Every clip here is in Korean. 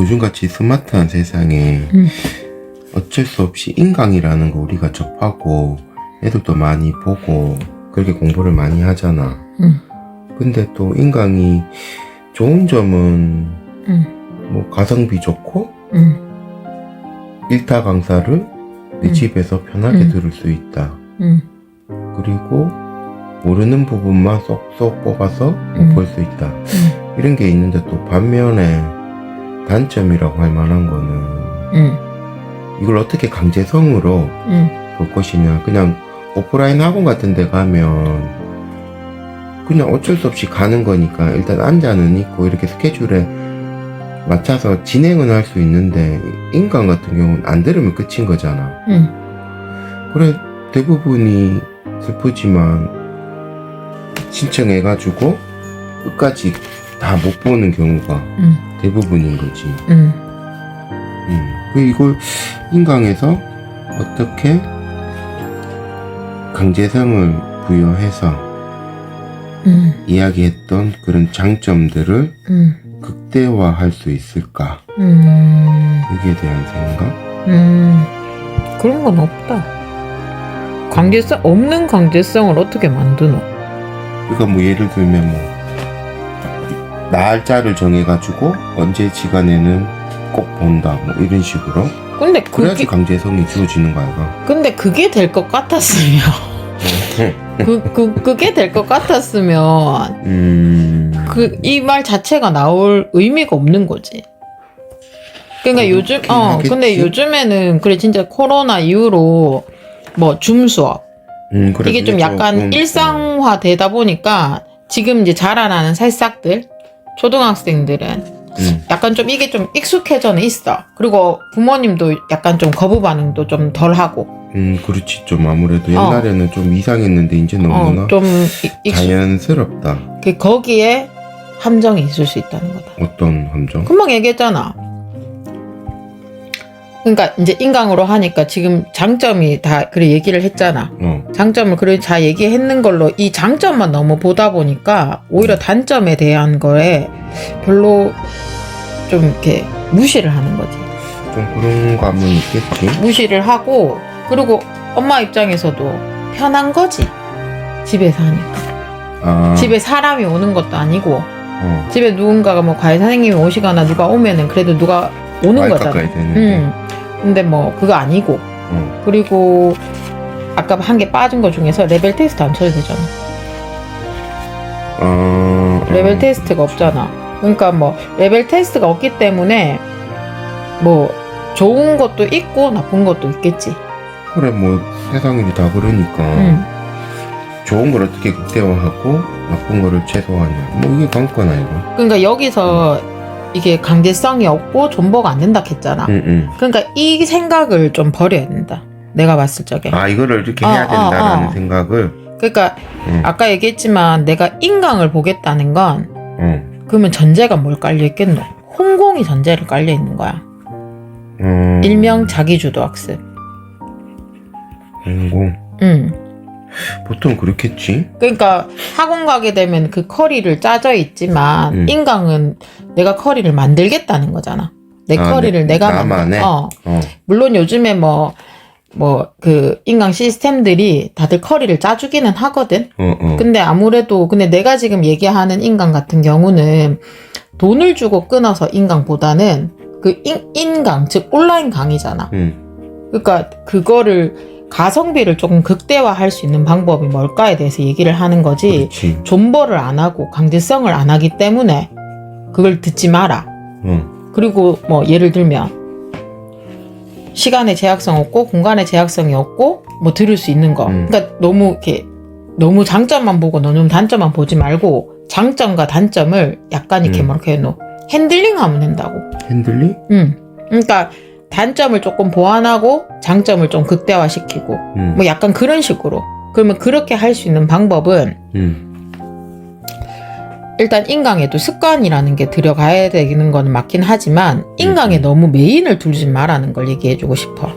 요즘같이 스마트한 세상에 음. 어쩔 수 없이 인강이라는 거 우리가 접하고 애들도 많이 보고 그렇게 공부를 많이 하잖아. 음. 근데 또 인강이 좋은 점은 음. 뭐 가성비 좋고 음. 일타 강사를 내 음. 집에서 편하게 음. 들을 수 있다. 음. 그리고 모르는 부분만 쏙쏙 뽑아서 음. 볼수 있다. 음. 이런 게 있는데 또 반면에 단점이라고 할 만한 거는 음. 이걸 어떻게 강제성으로 음. 볼 것이냐. 그냥 오프라인 학원 같은 데 가면 그냥 어쩔 수 없이 가는 거니까 일단 앉아는 있고 이렇게 스케줄에 맞춰서 진행은 할 수 있는데 인강 같은 경우는 안 들으면 끝인 거잖아. 음. 그래 대부분이 슬프지만 신청해가지고 끝까지 다 못 보는 경우가 음. 대부분인 거지. 음. 음. 그 이걸 인강에서 어떻게 강제성을 부여해서 음. 이야기했던 그런 장점들을 음. 극대화할 수 있을까? 음. 여기에 대한 생각? 음. 그런 건 없다. 강제성 없는 강제성을 어떻게 만드노? 그러니까 뭐 예를 들면 뭐 날짜를 정해가지고 언제 시간에는 꼭 본다 뭐 이런 식으로 근데 그래야지 그게 강제성이 주어지는 거 아이가? 근데 그게 될 것 같았으면 그, 그 그게 될 것 같았으면 음... 그 이 말 자체가 나올 의미가 없는 거지. 그러니까 그렇긴 요즘 어 하겠지. 근데 요즘에는 그래 진짜 코로나 이후로 뭐 줌 수업 음, 그래, 이게 좀 약간 조금, 일상화 되다 보니까 지금 이제 자라나는 새싹들 초등학생들은 음, 약간 좀 이게 좀 익숙해져는 있어. 그리고 부모님도 약간 좀 거부 반응도 좀 덜 하고 음, 그렇지 좀 아무래도 어. 옛날에는 좀 이상했는데 이제 너무나 어, 좀 익- 익숙 자연스럽다. 그 거기에 함정이 있을 수 있다는 거다. 어떤 함정? 금방 얘기했잖아. 그러니까 이제 인강으로 하니까 지금 장점이 다 그래 얘기를 했잖아. 어, 장점을 그래 다 얘기했는 걸로 이 장점만 너무 보다 보니까 오히려 단점에 대한 거에 별로 좀 이렇게 무시를 하는 거지. 좀 그런 감은 있겠지. 무시를 하고 그리고 엄마 입장에서도 편한 거지. 집에서 하니까. 아, 집에 사람이 오는 것도 아니고 어, 집에 누군가가 뭐 과외 선생님이 오시거나 누가 오면은 그래도 누가 오는 말 거잖아. 깎아야 되는데. 음. 근데 뭐 그거 아니고 어, 그리고 아까 한 개 빠진 거 중에서 레벨 테스트 안 쳐도 되잖아. 어, 레벨 어. 테스트가 없잖아. 그러니까 뭐 레벨 테스트가 없기 때문에 뭐 좋은 것도 있고 나쁜 것도 있겠지. 그래 뭐 세상이 다 그러니까 음. 좋은 걸 어떻게 극대화하고 나쁜 거를 최소화하냐. 뭐 이게 관건 아이가. 그러니까 여기서 이게 강제성이 없고 존버가 안 된다 했잖아. 응, 응. 그러니까 이 생각을 좀 버려야 된다. 내가 봤을 적에. 아 이거를 이렇게 어, 해야 어, 된다라는 어. 생각을. 그러니까 응. 아까 얘기했지만 내가 인강을 보겠다는 건 어. 그러면 전제가 뭘 깔려 있겠노? 홍공이 전제를 깔려 있는 거야. 어. 일명 자기주도 학습. 공공. 응. 보통 그렇겠지. 그러니까 학원 가게 되면 그 커리를 짜져 있지만 음. 인강은 내가 커리를 만들겠다는 거잖아. 내 아, 커리를 내- 내가 나만의? 만들. 어. 어. 물론 요즘에 뭐 뭐 그 인강 시스템들이 다들 커리를 짜주기는 하거든. 어, 어. 근데 아무래도 근데 내가 지금 얘기하는 인강 같은 경우는 돈을 주고 끊어서 인강보다는 그 인, 인강 즉 온라인 강의잖아. 응. 그러니까 그거를 가성비를 조금 극대화할 수 있는 방법이 뭘까에 대해서 얘기를 하는 거지. 그렇지. 존버를 안 하고 강제성을 안 하기 때문에 그걸 듣지 마라. 어. 그리고 뭐 예를 들면 시간의 제약성 없고 공간의 제약성이 없고 뭐 들을 수 있는 거. 음. 그러니까 너무 이렇게 너무 장점만 보고 너무 단점만 보지 말고 장점과 단점을 약간 이렇게 음. 뭐렇게 해놓 핸들링 하면 된다고. 핸들링? 음. 그러니까 단점을 조금 보완하고 장점을 좀 극대화시키고 응. 뭐 약간 그런 식으로. 그러면 그렇게 할 수 있는 방법은 응. 일단 인강에도 습관이라는 게 들어가야 되는 건 맞긴 하지만 인강에 음. 너무 메인을 두지 말라는 걸 얘기해주고 싶어.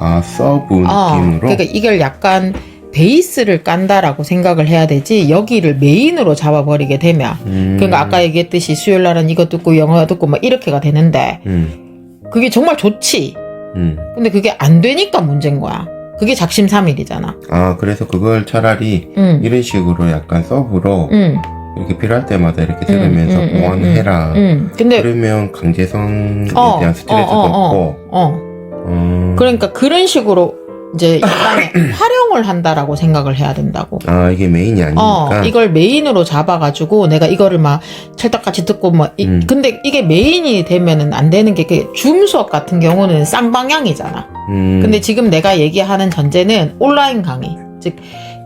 아 서브 어, 느낌으로. 그러니까 이걸 약간 베이스를 깐다라고 생각을 해야 되지 여기를 메인으로 잡아버리게 되면 음. 그러니까 아까 얘기했듯이 수요일 날은 이거 듣고 영어 듣고 막 이렇게가 되는데 음. 그게 정말 좋지 음. 근데 그게 안 되니까 문제인 거야 그게 작심삼일이잖아 아 그래서 그걸 차라리 응 이런 식으로 약간 서브로 응, 이렇게 필요할 때마다 이렇게 들으면서 응, 응, 보완해라. 응. 근데 그러면 강제성에 어, 대한 스트레스도 어, 어, 없고. 어. 음. 그러니까 그런 식으로 이제 일단은 활용을 한다라고 생각을 해야 된다고. 아 이게 메인이 아니니까. 어, 이걸 메인으로 잡아가지고 내가 이거를 막 찰떡같이 듣고 뭐, 이- 음. 근데 이게 메인이 되면은 안 되는 게, 그줌 수업 같은 경우는 쌍방향이잖아. 음. 근데 지금 내가 얘기하는 전제는 온라인 강의. 즉,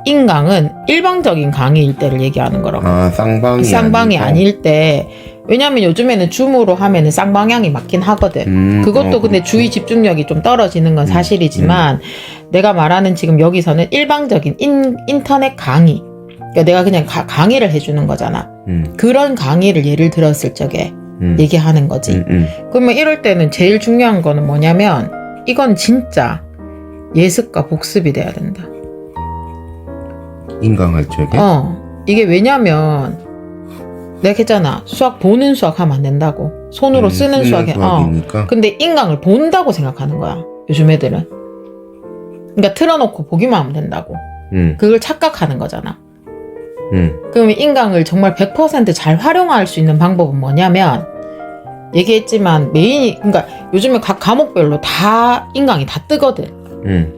인강은 일방적인 강의일 때를 얘기하는 거라고. 아 쌍방이 쌍방이 아니고. 아닐 때, 왜냐면 요즘에는 줌으로 하면은 쌍방향이 맞긴 하거든. 음, 그것도 어, 근데 그렇죠. 주의 집중력이 좀 떨어지는 건 음, 사실이지만 내가 말하는 지금 여기서는 일방적인 인, 인터넷 강의 그러니까 내가 그냥 가- 강의를 해주는 거잖아 음, 그런 강의를 예를 들었을 적에 음, 얘기하는 거지 음, 음. 그러면 이럴 때는 제일 중요한 거는 뭐냐면 이건 진짜 예습과 복습이 돼야 된다 인강할 적에. 어 이게 왜냐면 내가 했잖아 수학 보는 수학 하면 안 된다고 손으로 음, 쓰는 수학에 어 수학이니까. 근데 인강을 본다고 생각하는 거야. 요즘 애들은. 그러니까 틀어놓고 보기만 하면 된다고. 음, 그걸 착각하는 거잖아. 음, 그러면 인강을 정말 100%잘 활용할 수 있는 방법은 뭐냐면 얘기했지만 메인이 그러니까 요즘에 각 과목별로 다 인강이 다 뜨거든. 음,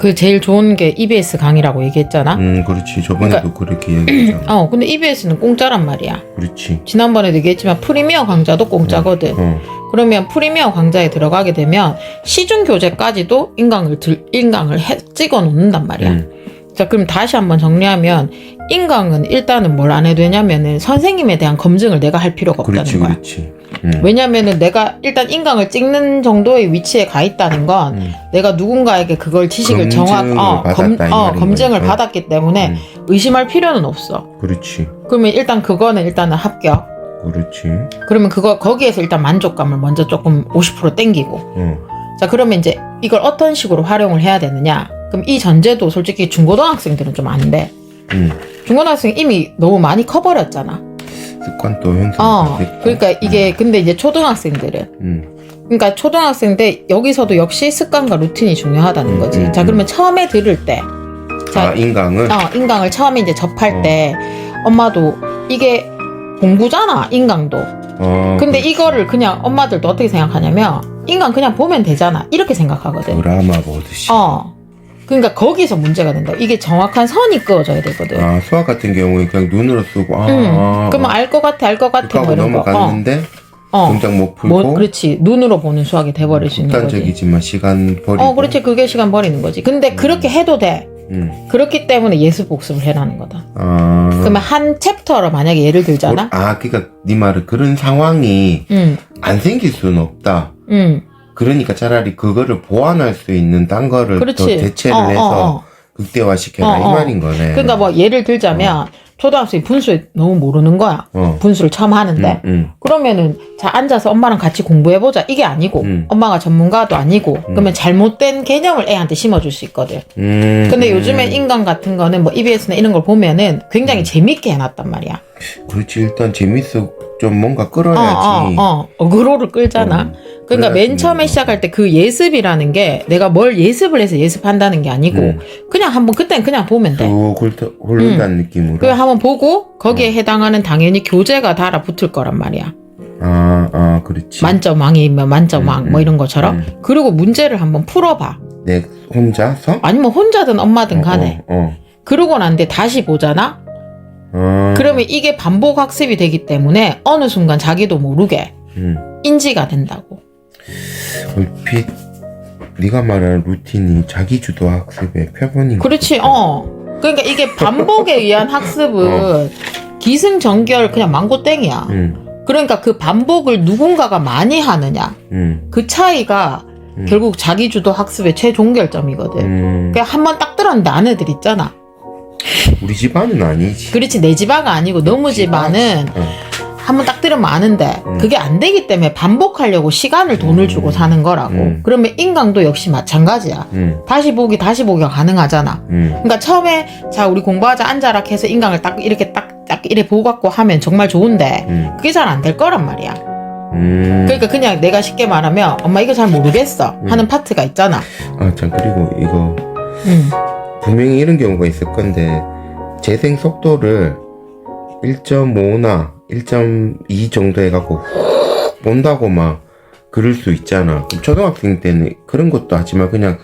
그 제일 좋은 게 EBS 강의라고 얘기했잖아. 음, 그렇지. 저번에도 그렇게 얘기했잖아. 어, 근데 EBS는 공짜란 말이야. 그렇지. 지난번에도 얘기했지만 프리미어 강좌도 공짜거든. 어, 그러면 프리미어 강좌에 들어가게 되면 시중 교재까지도 인강을 들, 인강을 해, 찍어 놓는단 말이야. 음, 자, 그럼 다시 한번 정리하면 인강은 일단은 뭘 안 해도 되냐면은 선생님에 대한 검증을 내가 할 필요가 없다는 그렇지, 거야. 그렇지. 음, 왜냐면은 내가 일단 인강을 찍는 정도의 위치에 가 있다는 건 음, 내가 누군가에게 그걸 지식을 검증을 정확 어, 검, 받았다, 이 어, 말인 검증을 거니까. 받았기 때문에 음, 의심할 필요는 없어. 그렇지, 그러면 일단 그거는 일단은 합격. 그렇지. 그러면 그거 거기에서 일단 만족감을 먼저 조금 50% 땡기고 어, 자, 그러면 이제 이걸 어떤 식으로 활용을 해야 되느냐? 그럼 이 전제도 솔직히 중고등학생들은 좀 안 돼. 음, 중고등학생 이미 너무 많이 커버렸잖아. 습관도 형성. 어. 그러니까 이게 근데 이제 초등학생들은 음, 그러니까 초등학생 때 여기서도 역시 습관과 루틴이 중요하다는 음, 거지. 음, 자, 음. 그러면 처음에 들을 때 자, 아 인강을. 어, 인강을 처음에 이제 접할 어. 때 엄마도 이게 공부잖아, 인강도. 어, 근데 그렇지. 이거를 그냥 엄마들도 어떻게 생각하냐면 인강 그냥 보면 되잖아. 이렇게 생각하거든. 드라마 보듯이. 어. 그러니까 거기서 문제가 된다. 이게 정확한 선이 그어져야 되거든. 아 수학 같은 경우에 그냥 눈으로 쓰고 아, 응. 아, 그러면 아, 알것 같아, 알 것 같아, 뭐 하고 이런 거. 어. 넘어갔는데 어. 동작 못 풀고 뭐, 그렇지. 눈으로 보는 수학이 돼버릴 수 있는 거지. 극단적이지만 시간 버리고 어, 그렇지. 그게 시간 버리는 거지. 근데 그렇게 해도 돼. 음. 그렇기 때문에 예습 복습을 해라는 거다. 아 그러면 한 챕터로 만약에 예를 들잖아. 아 그러니까 네 말은 그런 상황이 응, 안 생길 수는 없다 응. 그러니까 차라리 그거를 보완할 수 있는 딴 거를 더 그렇지. 대체를 어, 해서 어, 어. 극대화시켜라 어, 이 어. 말인 거네 그러니까 뭐 예를 들자면 초등학생이 분수 너무 모르는 거야. 어. 분수를 처음 하는데. 음, 음. 그러면은 자 앉아서 엄마랑 같이 공부해 보자 이게 아니고 음. 엄마가 전문가도 아니고 그러면 잘못된 개념을 애한테 심어줄 수 있거든 음, 근데 음. 요즘에 인강 같은 거는 뭐 EBS나 이런 걸 보면은 굉장히 재밌게 해놨단 말이야 그렇지 일단 재밌어 좀 뭔가 어, 끌어야지 어, 어. 어그로를 끌잖아 음. 그러니까 맨. 처음에 시작할 때 그 예습이라는 게 내가 뭘 예습을 해서 예습한다는 게 아니고 음. 그냥 한번 그땐 그냥 보면 돼 쭉 훑어- 흐른다는 느낌으로 그걸 한번 보고 거기에 어. 해당하는 당연히 교재가 달아붙을 거란 말이야 아, 아, 그렇지. 만점왕이면 만점왕 음, 뭐 음, 이런 것처럼 음. 그리고 문제를 한번 풀어봐 내 혼자서? 아니면 혼자든 엄마든 간에 어, 어, 그러고 난 뒤에 다시 보잖아 어. 그러면 이게 반복 학습이 되기 때문에 어느 순간 자기도 모르게 음. 인지가 된다고 얼핏 네가 말하는 루틴이 자기주도 학습의 표본인 것 그렇지 같아. 어 그러니까 이게 반복에 의한 학습은 기승전결 그냥 망고땡이야 음, 그러니까 그 반복을 누군가가 많이 하느냐 음, 그 차이가 음. 결국 자기주도 학습의 최종결점이거든 음. 그냥 한번 딱 들었는데 안 애들 있잖아 우리 집안은 아니지. 그렇지 내 집안가 아니고 너무 집안은 어. 한번 딱 들으면 아는데 음. 그게 안 되기 때문에 반복하려고 시간을 돈을 주고 사는 거라고. 음. 그러면 인강도 역시 마찬가지야. 음, 다시 보기 다시 보기가 가능하잖아. 음, 그러니까 처음에 자 우리 공부하자 앉아라 해서 인강을 딱 이렇게 딱 딱 이래 보고 갖고 하면 정말 좋은데 음, 그게 잘 안 될 거란 말이야. 음. 그러니까 그냥 내가 쉽게 말하면 엄마 이거 잘 모르겠어 음. 하는 파트가 있잖아. 아, 참, 그리고 이거, 음. 분명히 이런 경우가 있을 건데, 재생 속도를 1.5나 1.2 정도 해갖고, 훅 본다고 막, 그럴 수 있잖아. 그럼 초등학생 때는 그런 것도 하지만 그냥,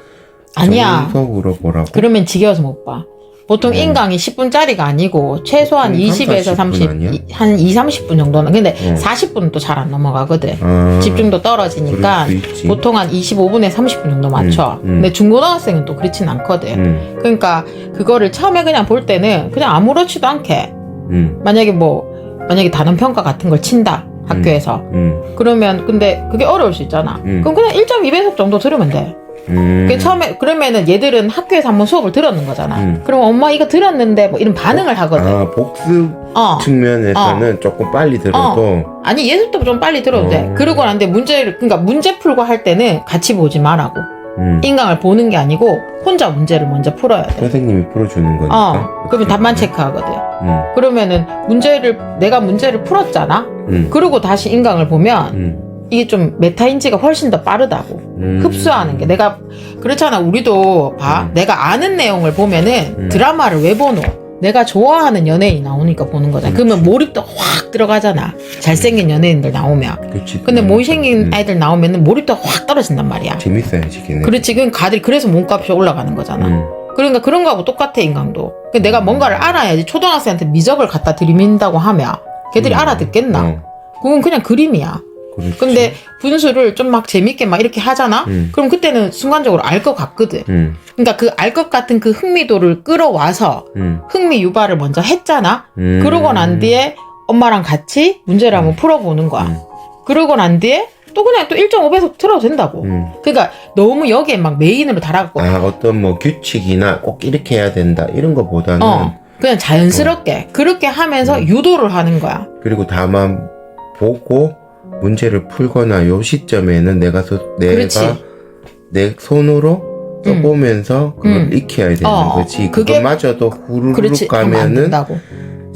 아니야. 정석으로 보라고. 그러면 지겨워서 못 봐. 보통 음. 인강이 10분짜리가 아니고 최소한 음, 20에서 30분 30, 아니야? 이- 한 2, 30분 정도는. 근데 어. 40분은 또 잘 안 넘어가거든. 아, 집중도 떨어지니까 그럴 수 있지. 보통 한 25분에 30분 정도 맞춰. 음, 음. 근데 중고등학생은 또 그렇진 않거든. 음, 그러니까 그거를 처음에 그냥 볼 때는 그냥 아무렇지도 않게 음, 만약에 뭐 만약에 단원 평가 같은 걸 친다 학교에서 음, 그러면 근데 그게 어려울 수 있잖아. 음. 그럼 그냥 1.2배속 정도 들으면 돼. 음. 그 처음에 그러면은 얘들은 학교에서 한번 수업을 들었는 거잖아. 음. 그럼 엄마 이거 들었는데 뭐 이런 반응을 하거든. 아, 복습 어. 측면에서는 조금 빨리 들어도, 아니 예습도 좀 빨리 들어도 돼. 어. 그러고 난데 문제를 그러니까 문제 풀고 할 때는 같이 보지 말라고. 음, 인강을 보는 게 아니고 혼자 문제를 먼저 풀어야 돼. 선생님이 풀어주는 거니까. 어. 그러면 답만 체크하거든. 음, 그러면은 문제를 내가 문제를 풀었잖아. 음, 그리고 다시 인강을 보면 음, 이게 좀 메타인지가 훨씬 더 빠르다고. 음. 흡수하는 게 내가 그렇잖아 우리도 봐 음. 내가 아는 내용을 보면은 음. 드라마를 왜 보노 내가 좋아하는 연예인이 나오니까 보는 거잖아 그렇지. 그러면 몰입도 확 들어가잖아 잘생긴 연예인들 나오면 그치. 근데 못생긴 음. 애들 나오면은 몰입도 확 떨어진단 말이야 재밌어야지, 걔네. 그렇지 그 가들 그래서 몸값이 올라가는 거잖아 음, 그러니까 그런 거하고 똑같아 인강도 그 내가 뭔가를 알아야지 초등학생한테 미적을 갖다 들이민다고 하면 걔들이 음. 알아듣겠나 어, 그건 그냥 그림이야 그렇지. 근데 분수를 좀 막 재밌게 막 이렇게 하잖아 음, 그럼 그때는 순간적으로 알 것 같거든. 음, 그러니까 그 알 것 같은 그 흥미도를 끌어와서 음, 흥미 유발을 먼저 했잖아. 음. 그러고 난 뒤에 엄마랑 같이 문제를 한번 풀어보는 거야. 음, 그러고 난 뒤에 또 그냥 또 1.5배속 틀어도 된다고. 음. 그러니까 너무 여기에 막 메인으로 달아갖고 아, 어떤 뭐 규칙이나 꼭 이렇게 해야 된다, 이런 거보다는, 어 그냥 자연스럽게 그렇게 하면서 음. 유도를 하는 거야. 그리고 다만 보고 문제를 풀거나 요 시점에는 내가 소, 내가 그렇지. 내 손으로 써보면서 그걸 음. 익혀야 되는 어, 거지. 그게- 그것마저도 후루룩 그렇지 안 가면은 된다고.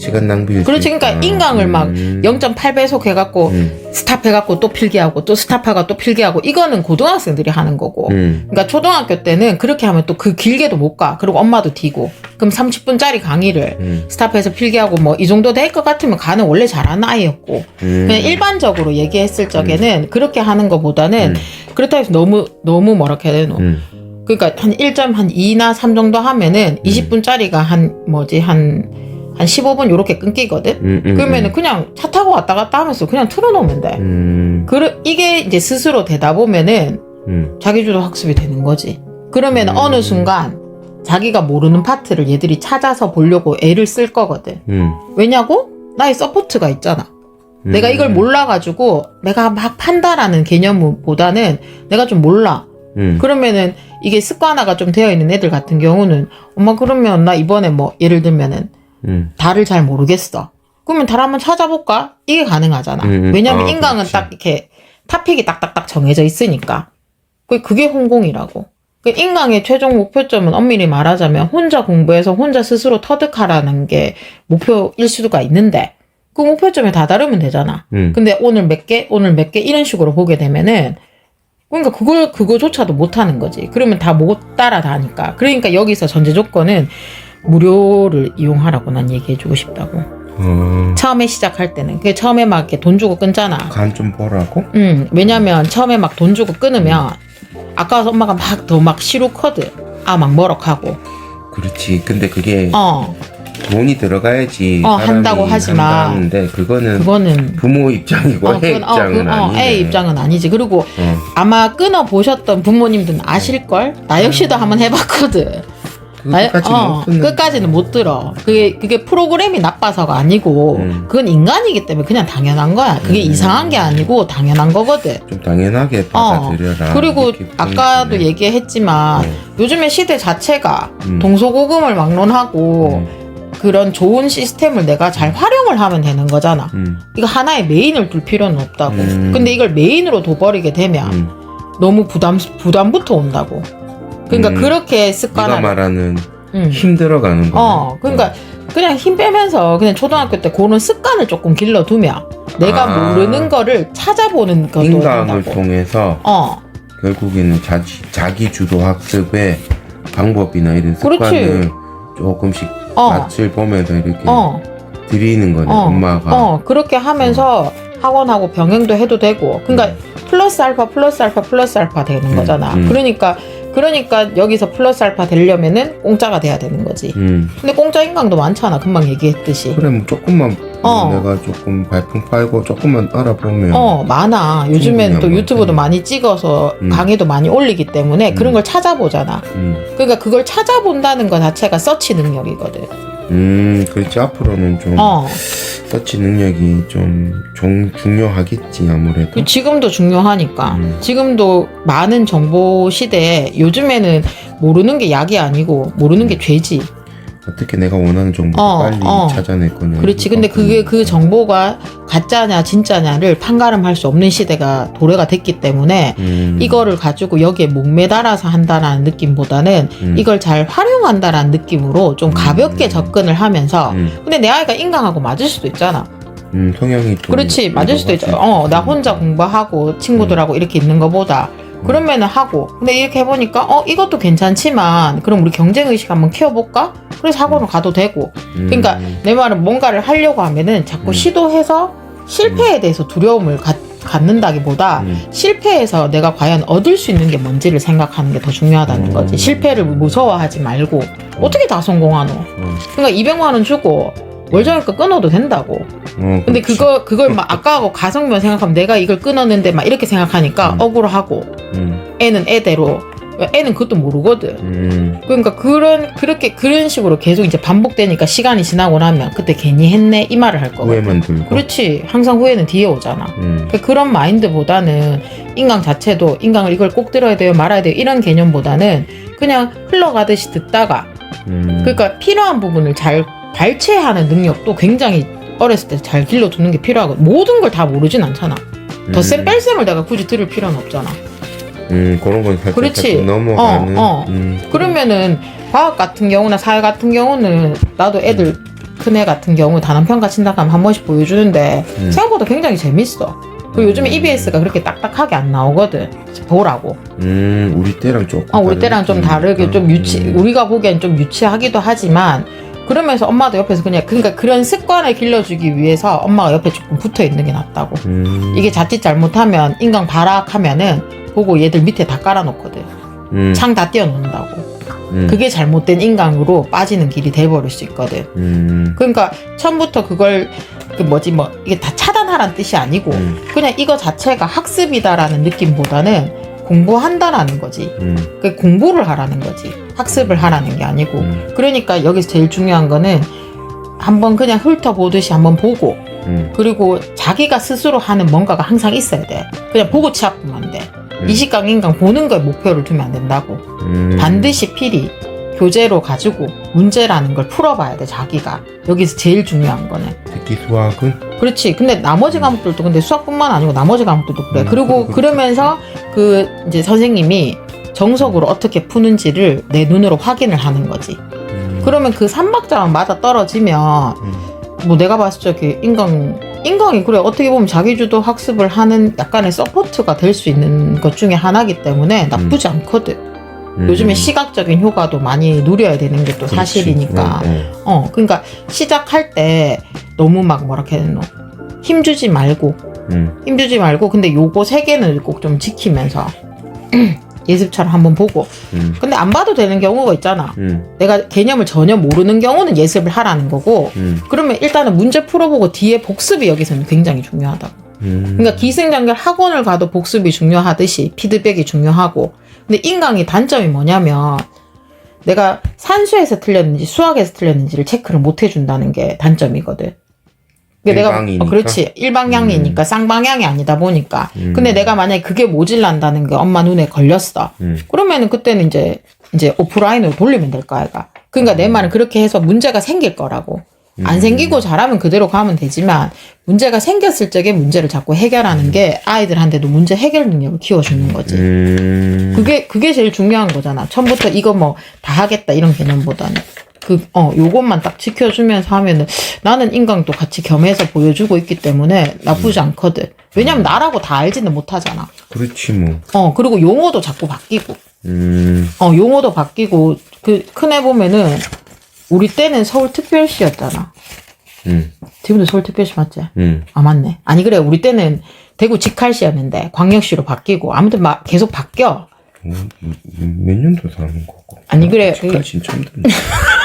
시간 낭비 일 그렇지. 그러니까 인강을 막 음. 0.8배속 해갖고 음, 스탑해갖고 또 필기하고 또 스탑하고 또 필기하고 이거는 고등학생들이 하는 거고. 음, 그러니까 초등학교 때는 그렇게 하면 또 그 길게도 못 가. 그리고 엄마도 뒤고. 그럼 30분짜리 강의를 음, 스탑해서 필기하고 뭐 이 정도 될 것 같으면 가는 원래 잘하는 아이였고. 음. 그냥 일반적으로 얘기했을 적에는 그렇게 하는 것보다는 음, 그렇다고 해서 너무 너무 뭐라 해야 되노. 음, 그러니까 한 1.2나 3 정도 하면은 20분짜리가 한 뭐지 한 한 15분 요렇게 끊기거든. 음, 음, 그러면은 그냥 차 타고 왔다 갔다 하면서 그냥 틀어놓으면 돼. 음, 그 이게 이제 스스로 되다 보면은 음, 자기주도 학습이 되는 거지. 그러면 음. 어느 순간 자기가 모르는 파트를 얘들이 찾아서 보려고 애를 쓸 거거든. 음, 왜냐고? 나의 서포트가 있잖아. 음. 내가 이걸 몰라가지고 내가 막 판다라는 개념보다는 내가 좀 몰라. 음, 그러면은 이게 습관화가 좀 되어 있는 애들 같은 경우는 엄마 그러면 나 이번에 뭐 예를 들면은 음, 달을 잘 모르겠어. 그러면 달 한번 찾아볼까? 이게 가능하잖아. 음, 음. 왜냐면 아, 인강은 그렇지. 딱 이렇게 타픽이 딱딱딱 정해져 있으니까. 그- 그게 홍공이라고. 그 인강의 최종 목표점은 엄밀히 말하자면 혼자 공부해서 혼자 스스로 터득하라는 게 목표일 수가 있는데 그 목표점에 다다르면 되잖아. 음, 근데 오늘 몇 개, 오늘 몇 개 이런 식으로 보게 되면은 그러니까 그걸 그거조차도 못 하는 거지. 그러면 다 못 따라다니까. 그러니까 여기서 전제 조건은 무료를 이용하라고 난 얘기해주고 싶다고. 어, 처음에 시작할 때는 그게 처음에 막 이렇게 돈 주고 끊잖아. 간 좀 보라고? 음 왜냐면 처음에 막 돈 주고 끊으면 아까워서 엄마가 막 더 막 시루거든. 아막 머럭하고. 그렇지. 근데 그게 어 돈이 들어가야지 어, 사람이 한다고 하지만 한다는데 그거는 그거는 부모 입장이고 어, 애 그건, 어, 입장은 그, 어, 아니네. 애 입장은 아니지. 그리고 어. 아마 끊어 보셨던 부모님들은 아실 걸? 나 역시도 한번 해봤거든. 나- 끝까지 어, 못 끝까지는 못 들어. 그게 그게 프로그램이 나빠서가 아니고 음. 그건 인간이기 때문에 그냥 당연한 거야. 그게 음. 이상한 게 아니고 당연한 거거든. 좀 당연하게 받아들여라. 어. 그리고 이렇게 아까도 보여주네. 얘기했지만 네. 요즘에 시대 자체가 음. 동서고금을 막론하고 음. 그런 좋은 시스템을 내가 잘 활용을 하면 되는 거잖아. 음, 이거 하나의 메인을 둘 필요는 없다고. 음. 근데 이걸 메인으로 둬버리게 되면 음. 너무 부담 부담부터 온다고. 그러니까 음. 그렇게 네가 습관을 말하는 음. 힘들어가는 거. 어, 그러니까 그냥 힘 빼면서 그냥 초등학교 때 그런 습관을 조금 길러두면 내가 아. 모르는 거를 찾아보는 것도 인강을 된다고. 통해서 어, 결국에는 자기, 자기 주도 학습의 방법이나 이런 그렇지. 습관을 조금씩 어, 맛을 보면서 이렇게 어, 드리는 거네 어, 엄마가 어, 그렇게 하면서 학원하고 병행도 해도 되고, 그러니까 플러스 알파, 플러스 알파, 플러스 알파 되는 음, 거잖아. 음. 그러니까, 그러니까 여기서 플러스 알파 되려면은 공짜가 돼야 되는 거지. 음. 근데 공짜 인강도 많잖아. 금방 얘기했듯이. 그래 뭐 조금만 어. 내가 조금 발품 팔고 조금만 알아보면 어, 많아. 요즘엔 또 충분히 유튜브도 음. 많이 찍어서 음. 강의도 많이 올리기 때문에 그런 음. 걸 찾아보잖아. 음, 그러니까 그걸 찾아본다는 것 자체가 서치 능력이거든. 음 그렇지 앞으로는 좀 어. 서치 능력이 좀, 좀 중요하겠지 아무래도 그 지금도 중요하니까. 음. 지금도 많은 정보 시대에 요즘에는 모르는 게 약이 아니고 모르는 게 죄지. 어떻게 내가 원하는 정보를 어, 빨리 어. 찾아낼 거냐 그렇지. 근데 그게 그 음. 정보가 가짜냐 진짜냐를 판가름할 수 없는 시대가 도래가 됐기 때문에 음, 이거를 가지고 여기에 목매달아서 한다라는 느낌보다는 음, 이걸 잘 활용한다라는 느낌으로 좀 가볍게 음. 접근을 하면서 음, 근데 내 아이가 인강하고 맞을 수도 있잖아. 음, 성향이 또 그렇지 맞을 수도 있죠. 여러 어, 가지. 나 혼자 공부하고 친구들하고 이렇게 있는 것보다 그러면은 하고. 근데 이렇게 해보니까 어 이것도 괜찮지만 그럼 우리 경쟁 의식 한번 키워볼까? 그래서 학원을 가도 되고. 음, 그러니까 내 말은 뭔가를 하려고 하면은 자꾸 음. 시도해서 실패에 대해서 두려움을 갖, 갖는다기보다 음, 실패해서 내가 과연 얻을 수 있는 게 뭔지를 생각하는 게 더 중요하다는 음. 거지. 실패를 무서워하지 말고 어떻게 다 성공하노? 어, 그러니까 200만 원 주고 월정액과 끊어도 된다고. 어, 근데. 그거 그걸 막 아까하고 가성비만 생각하면 내가 이걸 끊었는데 막 이렇게 생각하니까 음. 억울하고 음, 애는 애대로 애는 그것도 모르거든. 음, 그러니까 그런 그렇게 그런 식으로 계속 이제 반복되니까 시간이 지나고 나면 그때 괜히 했네 이 말을 할 거거든. 후회만 들고 그렇지. 항상 후회는 뒤에 오잖아. 음, 그러니까 그런 마인드보다는 인강 자체도 인강을 이걸 꼭 들어야 돼요 말아야 돼요 이런 개념보다는 그냥 흘러가듯이 듣다가 음, 그러니까 필요한 부분을 잘 발췌하는 능력도 굉장히 어렸을 때 잘 길러두는 게 필요하고 모든 걸 다 모르진 않잖아. 더센 음, 뺄셈을 내가 굳이 들을 필요는 없잖아. 음, 그런 건 살짝 그렇지. 살짝 넘어가는 어, 어. 음, 그러면은 과학 같은 경우나 사회 같은 경우는 나도 애들 큰애 같은 경우 단원 평가 친다 하면 한 번씩 보여주는데 음. 생각보다 굉장히 재밌어. 그 요즘에 EBS가 그렇게 딱딱하게 안 나오거든. 보라고. 음, 우리 때랑 조금 어, 우리 때랑 좀. 다르게 좀 유치, 음, 우리가 보기엔 좀 유치하기도 하지만, 그러면서 엄마도 옆에서 그냥, 그러니까 그런 습관을 길러주기 위해서 엄마가 옆에 조금 붙어 있는 게 낫다고. 음, 이게 자칫 잘못하면 인강 발악하면은 보고 얘들 밑에 다 깔아놓거든. 음, 창 다 띄워놓는다고. 음, 그게 잘못된 인강으로 빠지는 길이 돼버릴 수 있거든. 음, 그러니까 처음부터 그걸, 그 뭐지, 뭐, 이게 다 차단하라는 뜻이 아니고, 음, 그냥 이거 자체가 학습이다라는 느낌보다는 공부한다라는 거지. 음, 그 공부를 하라는 거지. 학습을 하라는 게 아니고. 음, 그러니까 여기서 제일 중요한 거는 한번 그냥 훑어보듯이 한번 보고 음, 그리고 자기가 스스로 하는 뭔가가 항상 있어야 돼. 그냥 보고 치아보면 안 돼. 음. 이식강 인강 보는 거에 목표를 두면 안 된다고. 음, 반드시 필히 교재로 가지고 문제라는 걸 풀어봐야 돼 자기가. 여기서 제일 중요한 거는. 특히 수학은 그렇지. 근데 나머지 과목들도 근데 수학뿐만 아니고 나머지 과목들도 그래. 음, 그리고 그렇죠. 그러면서 그 이제 선생님이 정석으로 어떻게 푸는지를 내 눈으로 확인을 하는 거지. 음, 그러면 그 삼박자만 맞아 떨어지면 음, 뭐 내가 봤을 때 이렇게 인강 인강이 그래 어떻게 보면 자기주도 학습을 하는 약간의 서포트가 될 수 있는 것 중에 하나이기 때문에 나쁘지 않거든. 음. 요즘에 시각적인 효과도 많이 누려야 되는 게 또. 사실이니까. 어, 어. 어, 그러니까 시작할 때 너무 막 뭐라 해야 되노 힘주지 말고 음, 힘주지 말고 근데 요거 세 개는 꼭 좀 지키면서 예습처럼 한번 보고. 음, 근데 안 봐도 되는 경우가 있잖아. 음, 내가 개념을 전혀 모르는 경우는 예습을 하라는 거고 음, 그러면 일단은 문제 풀어보고 뒤에 복습이 여기서는 굉장히 중요하다 음. 그러니까 기승전결 학원을 가도 복습이 중요하듯이 피드백이 중요하고. 근데 인강의 단점이 뭐냐면 내가 산수에서 틀렸는지 수학에서 틀렸는지를 체크를 못 해준다는 게 단점이거든. 그러니까 내가 일방이니까? 어, 그렇지 일방향이니까 쌍방향이 아니다 보니까 음. 근데 내가 만약에 그게 모질란다는 게 엄마 눈에 걸렸어 음, 그러면은 그때는 이제 이제 오프라인으로 돌리면 될거 아이가 그러니까 내 말은 그렇게 해서 문제가 생길 거라고. 안 음. 생기고 잘하면 그대로 가면 되지만 문제가 생겼을 적에 문제를 자꾸 해결하는 게 아이들한테도 문제 해결 능력을 키워주는 거지. 음. 그게 그게 제일 중요한 거잖아. 처음부터 이거 뭐 다 하겠다 이런 개념보다는 그 어 요것만 딱 지켜주면서 하면은 나는 인강도 같이 겸해서 보여주고 있기 때문에 나쁘지 않거든. 왜냐면 나라고 다 알지는 못하잖아. 그렇지 뭐. 어 그리고 용어도 자꾸 바뀌고 음. 어 용어도 바뀌고 그 큰 애 보면은 우리 때는 서울특별시였잖아. 음. 지금도 서울특별시 맞지? 음. 아 맞네. 아니 그래 우리 때는 대구 직할시였는데 광역시로 바뀌고 아무튼 막 계속 바뀌어. 뭐, 몇 년도 사는 거고. 아니, 그래. 지금까지 처음 듣네.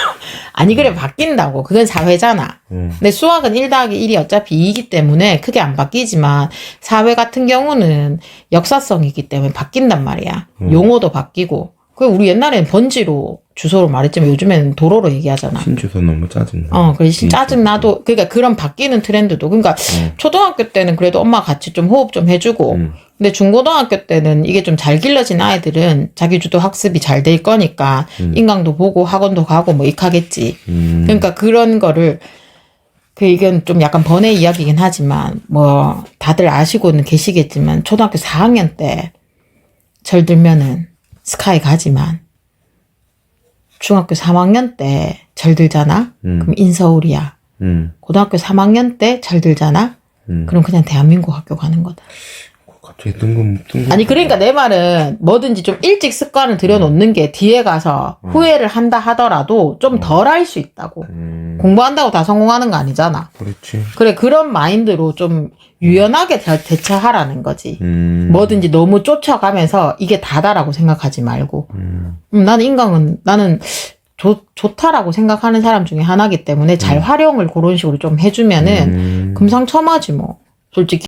아니 그래 바뀐다고 그건 사회잖아. 음. 근데 수학은 1 더하기 1이 어차피 2이기 때문에 크게 안 바뀌지만 사회 같은 경우는 역사성이기 때문에 바뀐단 말이야. 음. 용어도 바뀌고. 그 우리 옛날에는 번지로 주소로 말했지만 요즘에는 도로로 얘기하잖아. 신주소 너무 짜증나. 어, 그래 짜증 나도 그러니까 그런 바뀌는 트렌드도 그러니까 어. 초등학교 때는 그래도 엄마 같이 좀 호흡 좀 해주고 음. 근데 중고등학교 때는 이게 좀 잘 길러진 아이들은 자기 주도 학습이 잘 될 거니까 음. 인강도 보고 학원도 가고 뭐 익하겠지. 음. 그러니까 그런 거를 그 이건 좀 약간 번외 이야기긴 하지만 뭐 다들 아시고는 계시겠지만 초등학교 4학년 때 절 들면은 스카이 가지만 중학교 3학년 때 절들잖아. 음. 그럼 인서울이야. 음. 고등학교 3학년 때 절들잖아. 음. 그럼 그냥 대한민국 학교 가는 거다. 갑자기 뜬금 뜬금. 아니 그러니까 내 말은 뭐든지 좀 일찍 습관을 들여놓는 게 뒤에 가서 후회를 한다 하더라도 좀 덜 할 수 있다고. 음. 공부한다고 다 성공하는 거 아니잖아. 그렇지. 그래 그런 마인드로 좀 유연하게 대, 대처하라는 거지. 음. 뭐든지 너무 쫓아가면서 이게 다다라고 생각하지 말고. 음. 음, 나는 인강은 나는 좋, 좋다라고 생각하는 사람 중에 하나이기 때문에 잘 활용을 그런 식으로 좀 해주면은 음. 금상첨화지 뭐. 솔직히.